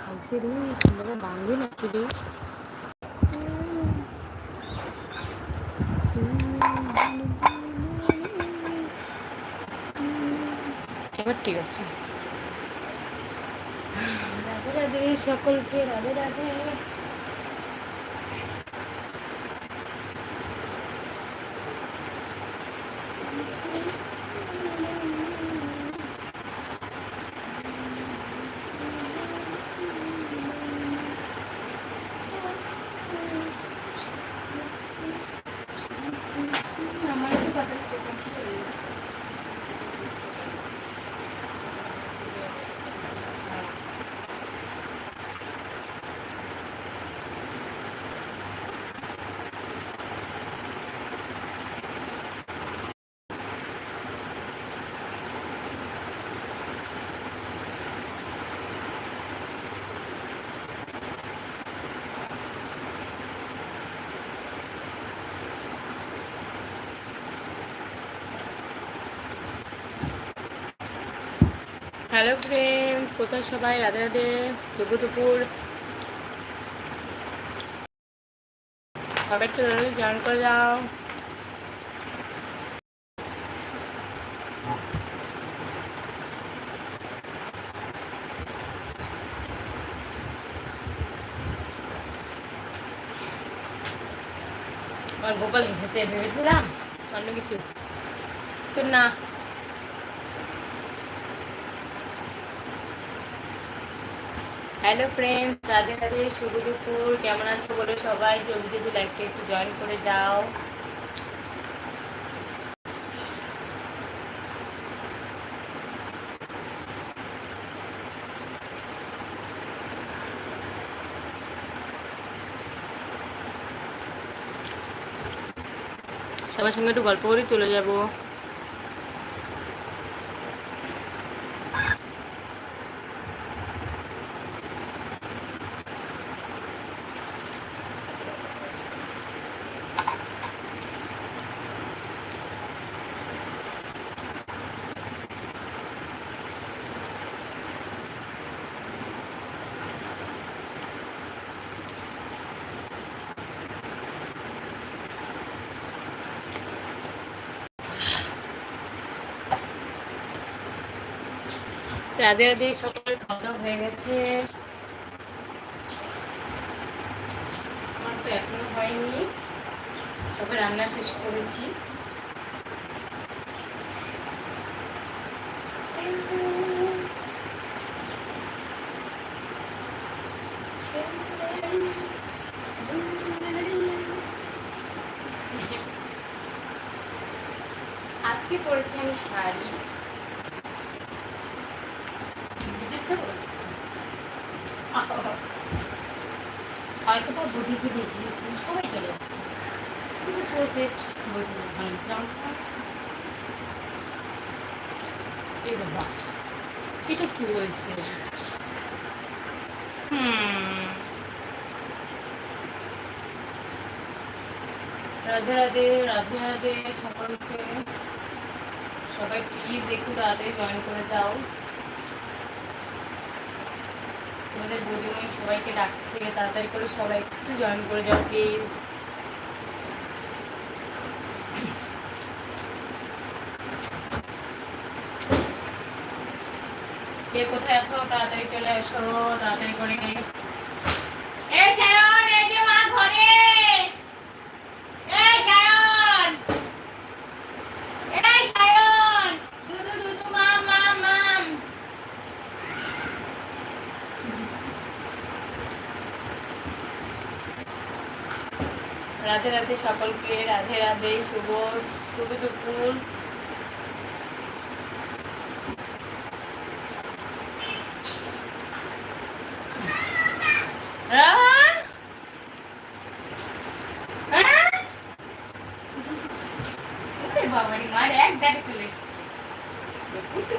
খাইছে রে তোমরা বাঙালি নাকি রে এবার ঠিক আছে রাধে রাধে সকলকে রাধে রাধে আমার একটু কথা হ্যালো ফ্রেন্ডস, কোথায় সবাই? রাধে রাধে, শুভ দুপুর। সবাই একটু জয়েন করে যাও। গোপাল হেসেছে ভেবেছিলাম? অন্য কিছু। তো না। হ্যালো ফ্রেন্ডস রাধে রাধে, শুভ দুপুর। কেমন আছো বলে সবাই? জলদি যদি লাইফটা একটু জয়েন করে যাও। সবার সঙ্গে একটু গল্প করেই চলে যাব। রাধে রাধে সকলের খাওয়া হয়ে গেছে। আমার তো এখনও হয়নি। সবে রান্না শেষ করেছি। আজকে পরেছি আমি শাড়ি। হয়তো দেখি সবাই চলে আসছে কিন্তু সেট এ বাবা, এটা কি হয়েছে? রাধে রাধে রাধে রাধে সকলকে। সবাই প্লিজ একটু তাড়াতাড়ি জয়েন করে যাও। তোমাদের বৌদিমণি সবাইকে ডাকছে, তাড়াতাড়ি করে সবাই একটু জয়েন করে যাও প্লিজ কে কোথায় আছো? তাড়াতাড়ি চলে আসো তাড়াতাড়ি করে এই ঘরে। রাধে রাধে সকলকে, রাধে রাধে, শুভ শুভ দুপুর। মার এক চলে এসছে। বুঝতে?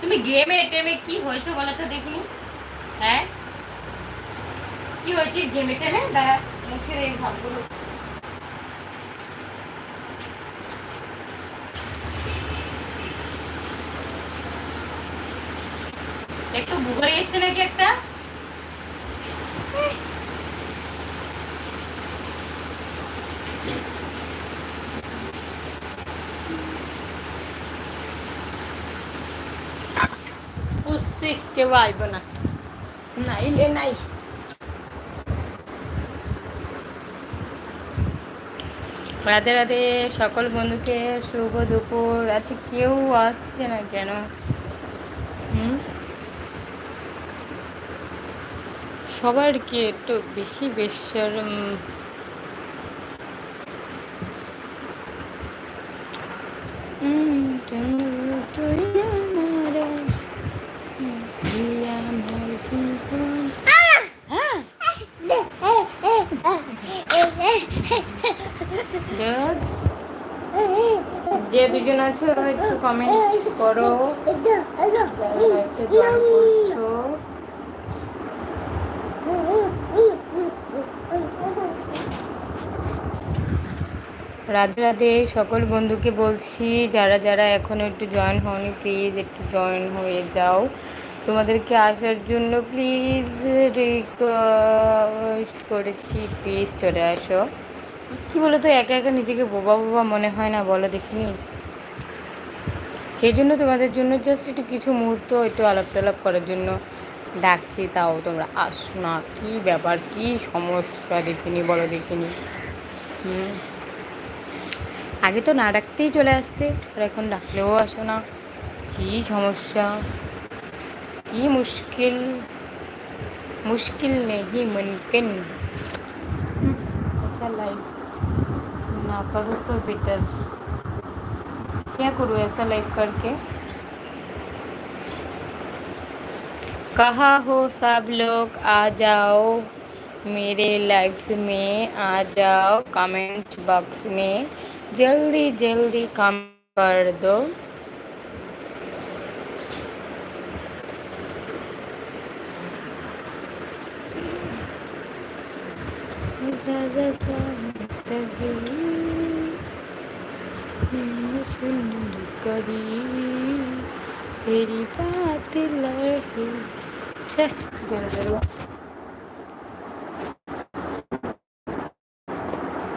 তুমি গেমে টেমে কি হয়েছে বলো তো দেখি হ্যাঁ? কি হয়েছে গেমে টেমে দাঁড়া মুছে রে ভাবগুলো একটু বুগরে এসছে নাকি একটা কেউ আইব না নাইলে নাই রাধে রাতে সকল বন্ধুকে শুভ দুপুর। আছে কেউ আসছে না কেন? সবার কি একটু বেশি বেশরম হুম, তুমি তুই আমার, তুই আমার জীবন। হ্যাঁ Good. যে দুজন আছো একটু কমেন্ট করো। রাধে রাধে, সকল বন্ধুকে বলছি, যারা যারা এখনও একটু জয়েন হওনি প্লিজ একটু জয়েন হয়ে যাও। তোমাদেরকে আসার জন্য প্লিজ রিকোয়েস্ট করেছি প্লিজ চলে আসো। কি বলতো তো একা একা নিজেকে বোবা বোবা মনে হয় না বলো দেখিনি সেই জন্য তোমাদের জন্য জাস্ট একটু কিছু মুহূর্ত একটু আলাপ টালাপ করার জন্য ডাকছি তাও তোমরা আসো না। কী ব্যাপার? কী সমস্যা? দেখিনি বলো দেখিনি হুম। আগে তো না ডাকতেই চলে আসতে আর এখন ডাকলেও আসো না। কী সমস্যা? কী মুশকিল? মুশকিল নেই মনকেন। আচ্ছা, লাইফ ना करो तो बेटर क्या करूँ ऐसा लाइव करके? कहाँ हो सब लोग, आ जाओ मेरे लाइफ में, आ जाओ कमेंट बॉक्स में। जल्दी जल्दी कम कर दो। ज़्यादा सुन करी तेरी बात लही छे जरूर जरूर